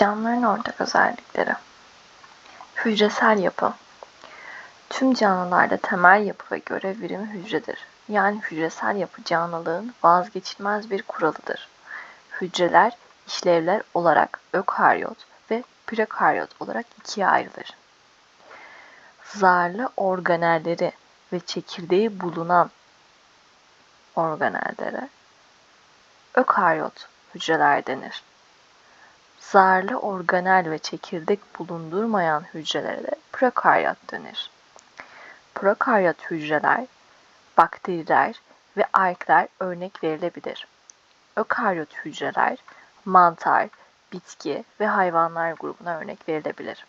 Canlıların ortak özellikleri. Hücresel yapı. Tüm canlılarda temel yapı ve görev birimi hücredir. Yani hücresel yapı canlılığın vazgeçilmez bir kuralıdır. Hücreler işlevler olarak ökaryot ve prokaryot olarak ikiye ayrılır. Zarlı organelleri ve çekirdeği bulunan organellere ökaryot hücreler denir. Zarlı organel ve çekirdek bulundurmayan hücrelere de prokaryot denir. Prokaryot hücreler, bakteriler ve arkler örnek verilebilir. Ökaryot hücreler, mantar, bitki ve hayvanlar grubuna örnek verilebilir.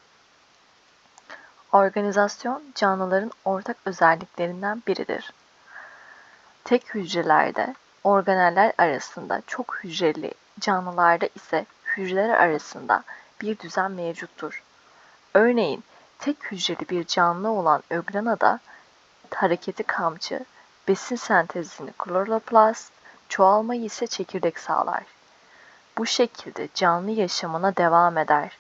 Organizasyon canlıların ortak özelliklerinden biridir. Tek hücrelerde organeller arasında çok hücreli canlılarda ise hücreler arasında bir düzen mevcuttur. Örneğin tek hücreli bir canlı olan öglanada hareketi kamçı, besin sentezini kloroplast, çoğalmayı ise çekirdek sağlar. Bu şekilde canlı yaşamına devam eder.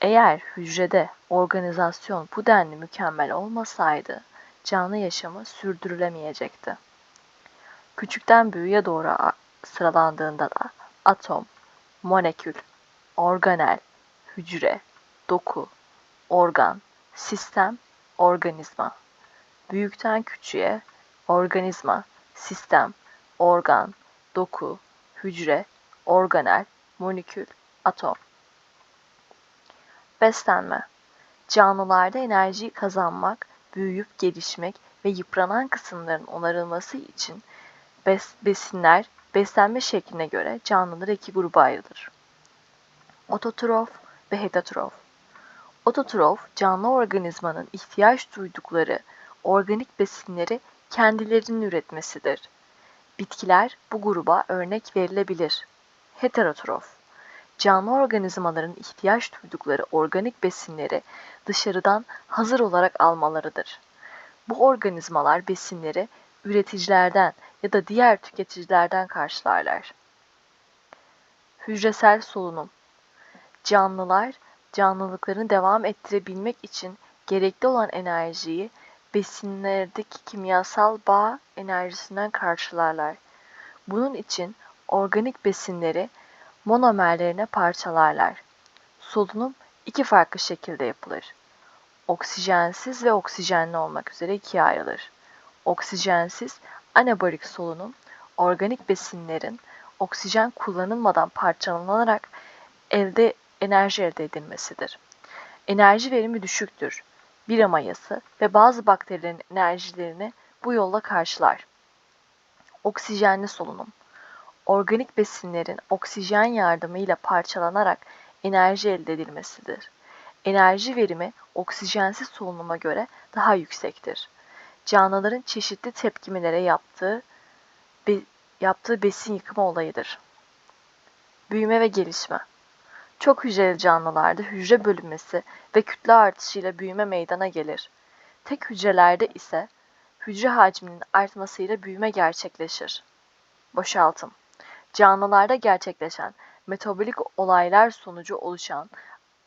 Eğer hücrede organizasyon bu denli mükemmel olmasaydı canlı yaşamı sürdürülemeyecekti. Küçükten büyüğe doğru sıralandığında da atom, molekül, organel, hücre, doku, organ, sistem, organizma. Büyükten küçüğe organizma, sistem, organ, doku, hücre, organel, molekül, atom. Beslenme Canlılarda enerjiyi kazanmak, büyüyüp gelişmek ve yıpranan kısımların onarılması için bes besinler beslenme şekline göre canlılar iki gruba ayrılır. Ototrof ve heterotrof. Ototrof, canlı organizmanın ihtiyaç duydukları organik besinleri kendilerinin üretmesidir. Bitkiler bu gruba örnek verilebilir. Heterotrof, canlı organizmaların ihtiyaç duydukları organik besinleri dışarıdan hazır olarak almalarıdır. Bu organizmalar besinleri üreticilerden ya da diğer tüketicilerden karşılarlar. Hücresel solunum Canlılar, canlılıklarını devam ettirebilmek için gerekli olan enerjiyi besinlerdeki kimyasal bağ enerjisinden karşılarlar. Bunun için organik besinleri monomerlerine parçalarlar. Solunum iki farklı şekilde yapılır. Oksijensiz ve oksijenli olmak üzere ikiye ayrılır. Oksijensiz anabolik solunum, organik besinlerin oksijen kullanılmadan parçalanarak elde enerji elde edilmesidir. Enerji verimi düşüktür. Bira mayası ve bazı bakterilerin enerjilerini bu yolla karşılar. Oksijenli solunum organik besinlerin oksijen yardımıyla parçalanarak enerji elde edilmesidir. Enerji verimi oksijensiz solunuma göre daha yüksektir. Canlıların çeşitli tepkimelere yaptığı be, yaptığı besin yıkımı olayıdır. Büyüme ve gelişme çok hücreli canlılarda hücre bölünmesi ve kütle artışıyla büyüme meydana gelir. Tek hücrelerde ise hücre hacminin artmasıyla büyüme gerçekleşir. Boşaltım Canlılarda gerçekleşen metabolik olaylar sonucu oluşan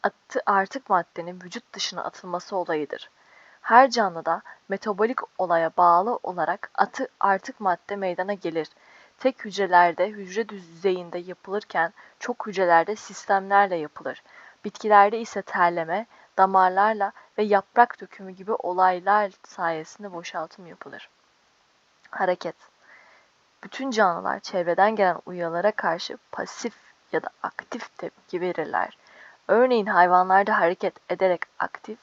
atı artık maddenin vücut dışına atılması olayıdır. Her canlıda metabolik olaya bağlı olarak atı artık madde meydana gelir. Tek hücrelerde hücre düzeyinde yapılırken çok hücrelerde sistemlerle yapılır. Bitkilerde ise terleme, damarlarla ve yaprak dökümü gibi olaylar sayesinde boşaltım yapılır. Hareket bütün canlılar çevreden gelen uyarılara karşı pasif ya da aktif tepki verirler. Örneğin hayvanlarda hareket ederek aktif,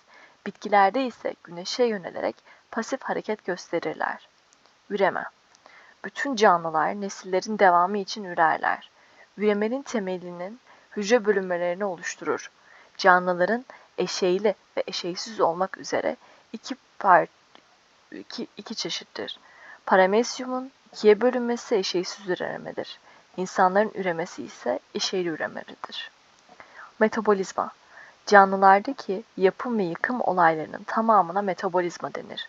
bitkilerde ise güneşe yönelerek pasif hareket gösterirler. Üreme Bütün canlılar nesillerin devamı için ürerler. Üremenin temelinin hücre bölünmelerini oluşturur. Canlıların eşeyli ve eşeysiz olmak üzere iki, part, iki, iki çeşittir. Paramesyumun ikiye bölünmesi eşeysiz üremedir. İnsanların üremesi ise eşeyli üremelidir. Metabolizma Canlılardaki yapım ve yıkım olaylarının tamamına metabolizma denir.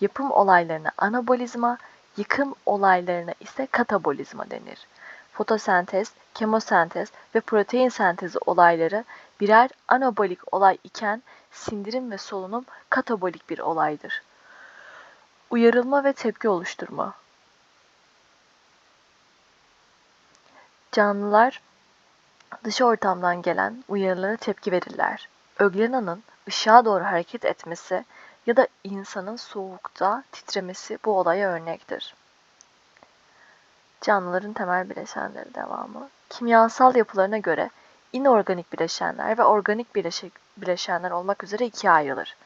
Yapım olaylarına anabolizma, yıkım olaylarına ise katabolizma denir. fotosentez, kemosentez ve protein sentezi olayları birer anabolik olay iken sindirim ve solunum katabolik bir olaydır. Uyarılma ve tepki oluşturma. Canlılar dış ortamdan gelen uyarılara tepki verirler. Öglena'nın ışığa doğru hareket etmesi ya da insanın soğukta titremesi bu olaya örnektir. Canlıların temel bileşenleri devamı. Kimyasal yapılarına göre inorganik bileşenler ve organik bileşik, bileşenler olmak üzere ikiye ayrılır.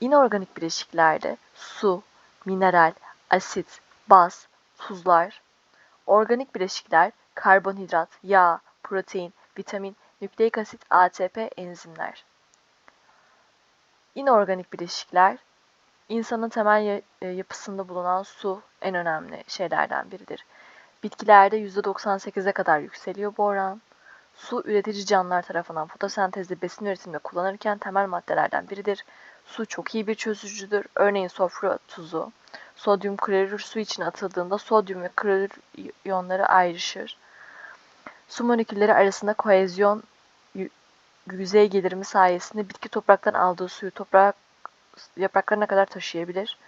İnorganik bileşiklerde su, mineral, asit, baz, tuzlar, organik bileşikler karbonhidrat, yağ, protein, vitamin, nükleik asit, ATP, enzimler. İnorganik bileşikler insanın temel e, yapısında bulunan su en önemli şeylerden biridir. Bitkilerde %98'e kadar yükseliyor bu oran. Su üretici canlılar tarafından fotosentezde besin üretiminde kullanırken temel maddelerden biridir. Su çok iyi bir çözücüdür. Örneğin sofra tuzu, sodyum klorür su içine atıldığında sodyum ve klorür iyonları ayrışır. Su molekülleri arasında kohezyon yüzey gelirimi sayesinde bitki topraktan aldığı suyu toprak yapraklarına kadar taşıyabilir.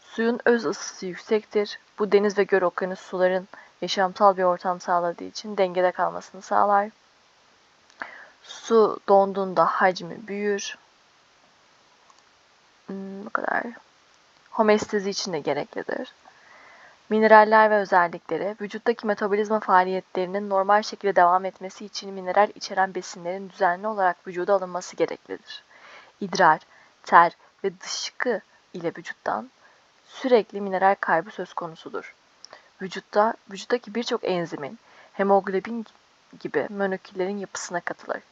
Suyun öz ısısı yüksektir. Bu deniz ve göl okyanus suların yaşamsal bir ortam sağladığı için dengede kalmasını sağlar. Su donduğunda hacmi büyür. Hmm, bu kadar. Homestezi için de gereklidir. Mineraller ve özellikleri, vücuttaki metabolizma faaliyetlerinin normal şekilde devam etmesi için mineral içeren besinlerin düzenli olarak vücuda alınması gereklidir. İdrar, ter ve dışkı ile vücuttan sürekli mineral kaybı söz konusudur. Vücutta, vücuttaki birçok enzimin, hemoglobin gibi moleküllerin yapısına katılır.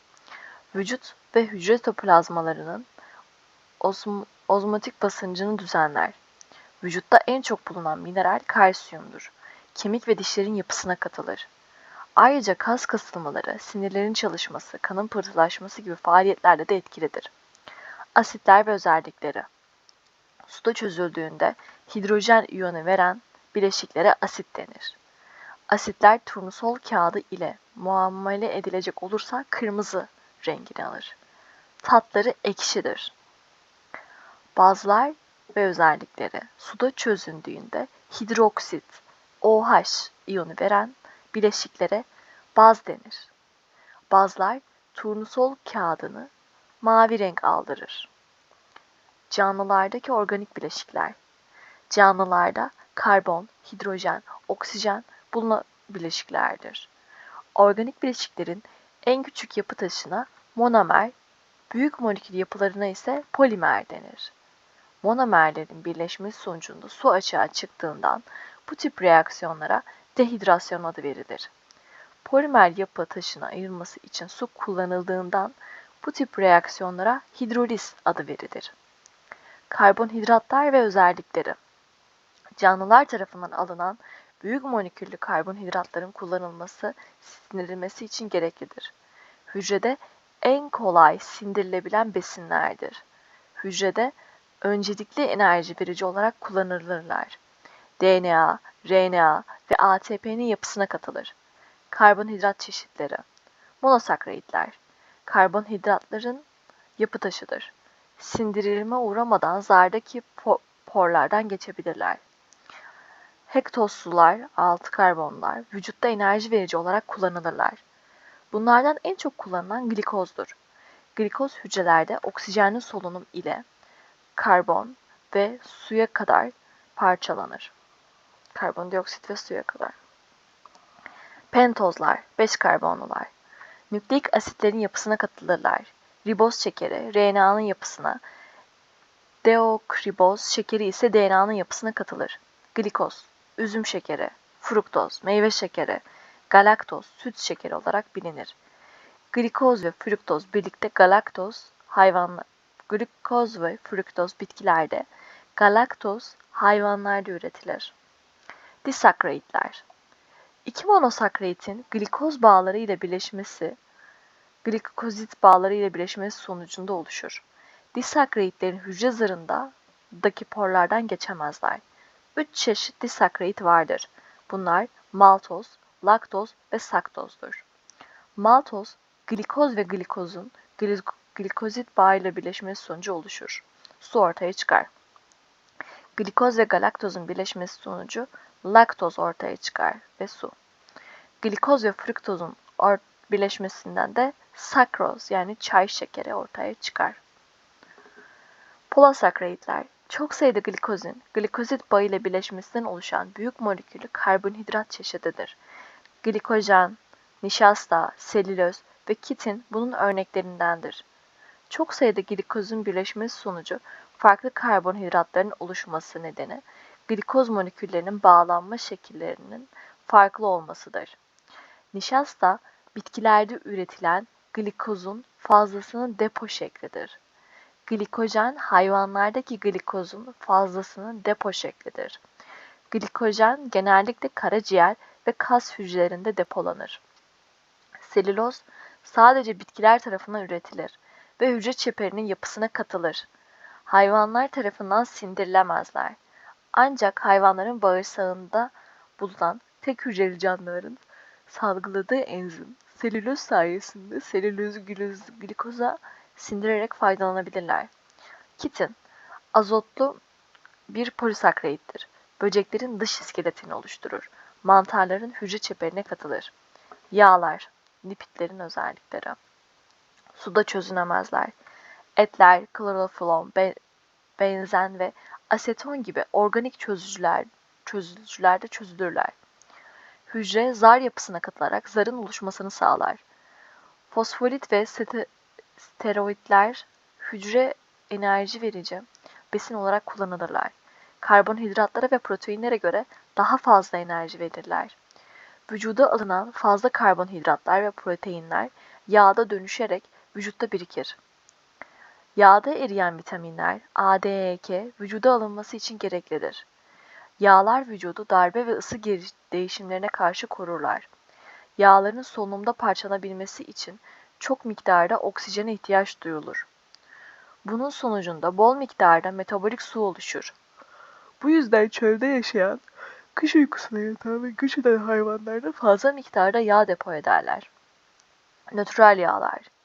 Vücut ve hücre toplazmalarının ozm ozmotik basıncını düzenler. Vücutta en çok bulunan mineral kalsiyumdur. Kemik ve dişlerin yapısına katılır. Ayrıca kas kasılmaları, sinirlerin çalışması, kanın pıhtılaşması gibi faaliyetlerde de etkilidir. Asitler ve özellikleri Suda çözüldüğünde hidrojen iyonu veren bileşiklere asit denir. Asitler turnusol kağıdı ile muamele edilecek olursa kırmızı rengini alır. Tatları ekşidir. Bazlar ve özellikleri suda çözündüğünde hidroksit, OH iyonu veren bileşiklere baz denir. Bazlar turnusol kağıdını mavi renk aldırır. Canlılardaki organik bileşikler. Canlılarda karbon, hidrojen, oksijen bulunan bileşiklerdir. Organik bileşiklerin en küçük yapı taşına monomer, büyük molekül yapılarına ise polimer denir. Monomerlerin birleşmesi sonucunda su açığa çıktığından bu tip reaksiyonlara dehidrasyon adı verilir. Polimer yapı taşına ayırması için su kullanıldığından bu tip reaksiyonlara hidroliz adı verilir. Karbonhidratlar ve özellikleri Canlılar tarafından alınan büyük moleküllü karbonhidratların kullanılması sindirilmesi için gereklidir. Hücrede en kolay sindirilebilen besinlerdir. Hücrede öncelikli enerji verici olarak kullanılırlar. DNA, RNA ve ATP'nin yapısına katılır. Karbonhidrat çeşitleri Monosakkaritler Karbonhidratların yapı taşıdır. Sindirilme uğramadan zardaki porlardan geçebilirler. Hektoslular, altı karbonlar vücutta enerji verici olarak kullanılırlar. Bunlardan en çok kullanılan glikozdur. Glikoz hücrelerde oksijenli solunum ile karbon ve suya kadar parçalanır. Karbondioksit ve suya kadar. Pentozlar, 5 karbonlular. Nükleik asitlerin yapısına katılırlar. Riboz şekeri, RNA'nın yapısına, deokriboz şekeri ise DNA'nın yapısına katılır. Glikoz, üzüm şekeri, fruktoz, meyve şekeri, galaktoz, süt şekeri olarak bilinir. Glikoz ve fruktoz birlikte galaktoz hayvanlar, glikoz ve fruktoz bitkilerde, galaktoz hayvanlarda üretilir. Disakkaritler İki monosakkaritin glikoz bağları ile birleşmesi, glikozit bağları ile birleşmesi sonucunda oluşur. Disakkaritlerin hücre zarındaki porlardan geçemezler. Üç çeşit disakkarit vardır. Bunlar maltoz, laktoz ve saktozdur. Maltoz, glikoz ve glikozun gli- glikozit bağıyla birleşmesi sonucu oluşur. Su ortaya çıkar. Glikoz ve galaktozun birleşmesi sonucu laktoz ortaya çıkar ve su. Glikoz ve fruktozun birleşmesinden de sakroz yani çay şekeri ortaya çıkar. Polisakkaritler çok sayıda glikozin, glikozit bağı ile birleşmesinden oluşan büyük moleküllü karbonhidrat çeşididir. Glikojen, nişasta, selüloz ve kitin bunun örneklerindendir. Çok sayıda glikozun birleşmesi sonucu farklı karbonhidratların oluşması nedeni glikoz moleküllerinin bağlanma şekillerinin farklı olmasıdır. Nişasta bitkilerde üretilen glikozun fazlasının depo şeklidir. Glikojen hayvanlardaki glikozun fazlasının depo şeklidir. Glikojen genellikle karaciğer ve kas hücrelerinde depolanır. Selüloz sadece bitkiler tarafından üretilir ve hücre çeperinin yapısına katılır. Hayvanlar tarafından sindirilemezler. Ancak hayvanların bağırsağında bulunan tek hücreli canlıların salgıladığı enzim selüloz sayesinde selülozu glüz- glikoza sindirerek faydalanabilirler. Kitin, azotlu bir polisakkarittir. Böceklerin dış iskeletini oluşturur. Mantarların hücre çeperine katılır. Yağlar, lipidlerin özellikleri. Suda çözünemezler. Etler, kloroflor, be- benzen ve aseton gibi organik çözücüler, çözücülerde çözülürler. Hücre zar yapısına katılarak zarın oluşmasını sağlar. Fosfolit ve steroidler hücre enerji verici besin olarak kullanılırlar. Karbonhidratlara ve proteinlere göre daha fazla enerji verirler. Vücuda alınan fazla karbonhidratlar ve proteinler yağda dönüşerek vücutta birikir. Yağda eriyen vitaminler A, D, E, K vücuda alınması için gereklidir. Yağlar vücudu darbe ve ısı değişimlerine karşı korurlar. Yağların solunumda parçalanabilmesi için çok miktarda oksijene ihtiyaç duyulur. Bunun sonucunda bol miktarda metabolik su oluşur. Bu yüzden çölde yaşayan, kış uykusuna yatan ve göç eden hayvanlarda fazla miktarda yağ depo ederler. Nötral yağlar.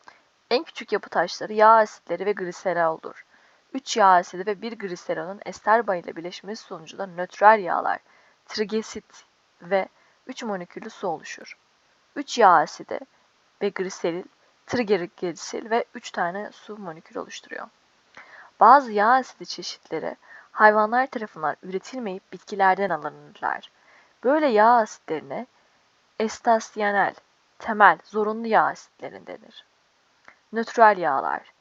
En küçük yapı taşları yağ asitleri ve gliseroldur. 3 yağ asidi ve 1 gliserolün ester bağıyla birleşmesi sonucunda nötral yağlar, trigliserit ve 3 moleküllü su oluşur. 3 yağ asidi ve gliseril, trigliseril ve 3 tane su molekülü oluşturuyor. Bazı yağ asidi çeşitleri hayvanlar tarafından üretilmeyip bitkilerden alınırlar. Böyle yağ asitlerine estasyenel, temel, zorunlu yağ asitleri denir. Nötral yağlar.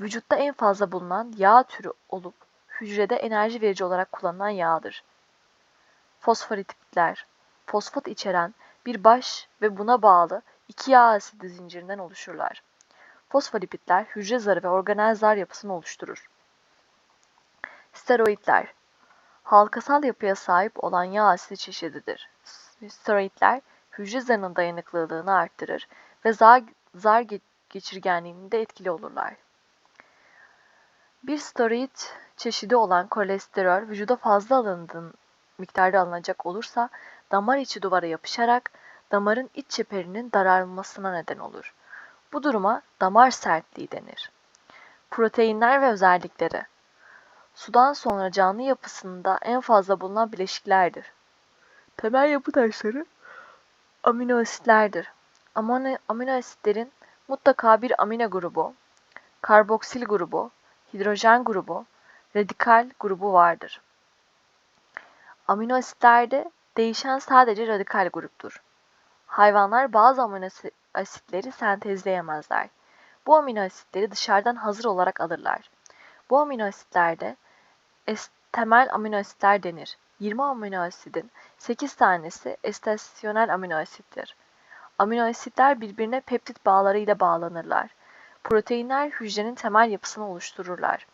Vücutta en fazla bulunan yağ türü olup hücrede enerji verici olarak kullanılan yağdır. Fosfolipidler. Fosfat içeren bir baş ve buna bağlı iki yağ asidi zincirinden oluşurlar. Fosfolipidler hücre zarı ve organel zar yapısını oluşturur. Steroidler. Halkasal yapıya sahip olan yağ asidi çeşididir. Steroidler hücre zarının dayanıklılığını arttırır ve zar, zar geçirgenliğinde etkili olurlar. Bir steroid çeşidi olan kolesterol vücuda fazla alındığın miktarda alınacak olursa damar içi duvara yapışarak damarın iç çeperinin daralmasına neden olur. Bu duruma damar sertliği denir. Proteinler ve özellikleri Sudan sonra canlı yapısında en fazla bulunan bileşiklerdir. Temel yapı taşları amino asitlerdir. Amino, amino asitlerin mutlaka bir amino grubu, karboksil grubu, hidrojen grubu, radikal grubu vardır. Amino asitlerde değişen sadece radikal gruptur. Hayvanlar bazı amino asi- asitleri sentezleyemezler. Bu amino asitleri dışarıdan hazır olarak alırlar. Bu amino asitlerde temel amino asitler denir. 20 amino asidin 8 tanesi estasyonel amino asittir. Amino asitler birbirine peptit bağlarıyla bağlanırlar. Proteinler hücrenin temel yapısını oluştururlar.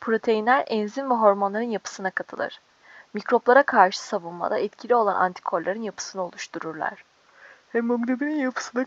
Proteinler enzim ve hormonların yapısına katılır. Mikroplara karşı savunmada etkili olan antikorların yapısını oluştururlar. Hemoglobinin yapısına